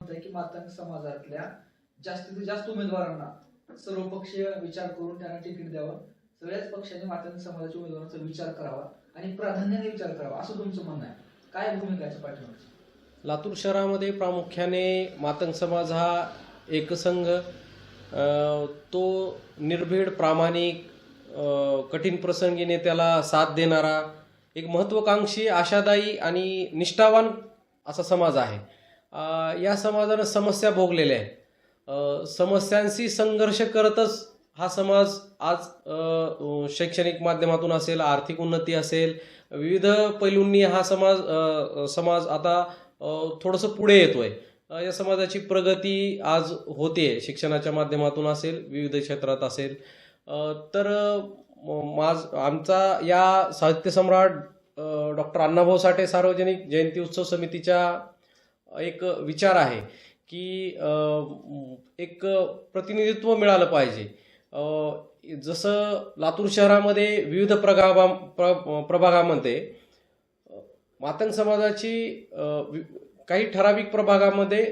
की मातंग समाजातल्या जास्तीत जास्त उमेदवारांना सर्वपक्षीय विचार करून त्यांना तिकीट द्यावं. सगळ्याच पक्षांनी मातंग समाजाच्या उमेदवारांचा विचार करावा आणि प्राधान्याने विचार करावा. असं तुमचं म्हणणं आहे. काय भूमिका याच्या पाठीमागची? लातूर शहरामध्ये प्रामुख्याने मातंग समाज हा एकसंघ तो निर्भीड प्रामाणिक कठीण प्रसंगी नेत्याला साथ देणारा एक महत्त्वाकांक्षी आशादायी आणि निष्ठावान असा समाज आहे. या समाजानं समस्या भोगलेल्या आहेत. समस्यांशी संघर्ष करतच हा समाज आज शैक्षणिक माध्यमातून असेल आर्थिक उन्नती असेल विविध पैलूंनी हा समाज समाज आता थोडंसं पुढे येतोय. या समाजाची प्रगती आज होते शिक्षणाच्या माध्यमातून असेल विविध क्षेत्रात असेल. तर माझ आमचा या साहित्य सम्राट डॉक्टर अण्णाभाऊ साठे सार्वजनिक जयंती उत्सव समितीच्या एक विचार आहे की एक प्रतिनिधित्व मिळालं पाहिजे. जसं लातूर शहरामध्ये विविध प्रगाभा प्र प्रभागामध्ये मातंग समाजाची काही ठराविक प्रभागामध्ये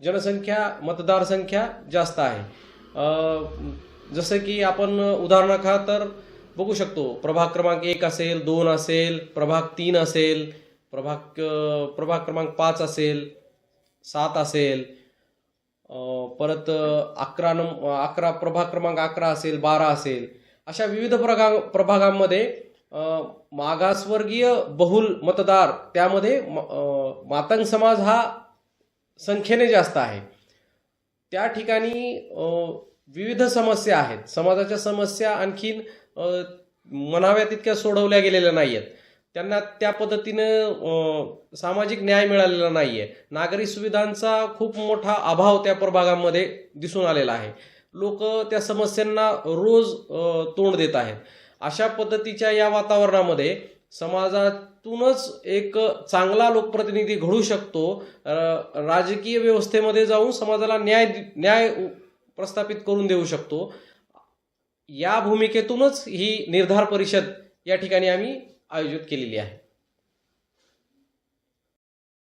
जनसंख्या मतदारसंख्या जास्त आहे. जसं की आपण उदाहरणार्थ तर बघू शकतो प्रभाग क्रमांक एक असेल दोन असेल प्रभाग तीन असेल प्रभाग प्रभाग क्रमांक पाच असेल सात असेल परत अकरा नंब अकरा प्रभाग क्रमांक अकरा असेल बारा असेल. अशा विविध प्रभाग प्रभागांमध्ये मागासवर्गीय बहुल मतदार त्यामध्ये म- मातंग समाज हा संख्येने जास्त आहे. त्या ठिकाणी विविध समस्या आहेत. समाजाच्या समस्या आणखीन म्हणाव्या तितक्या सोडवल्या गेलेल्या नाही आहेत त्यांना त्या पद्धतीनं सामाजिक न्याय मिळालेला नाही आहे नागरी सुविधांचा खूप मोठा अभाव त्या प्रभागामध्ये दिसून आलेला आहे. लोक त्या समस्यांना रोज तोंड देत आहेत. अशा पद्धतीच्या या वातावरणामध्ये समाजातूनच एक चांगला लोकप्रतिनिधी घडू शकतो. राजकीय व्यवस्थेमध्ये जाऊन समाजाला न्याय न्याय प्रस्थापित करून देऊ शकतो. या भूमिकेतूनच ही निर्धार परिषद या ठिकाणी आम्ही आयोजित केलेली आहे.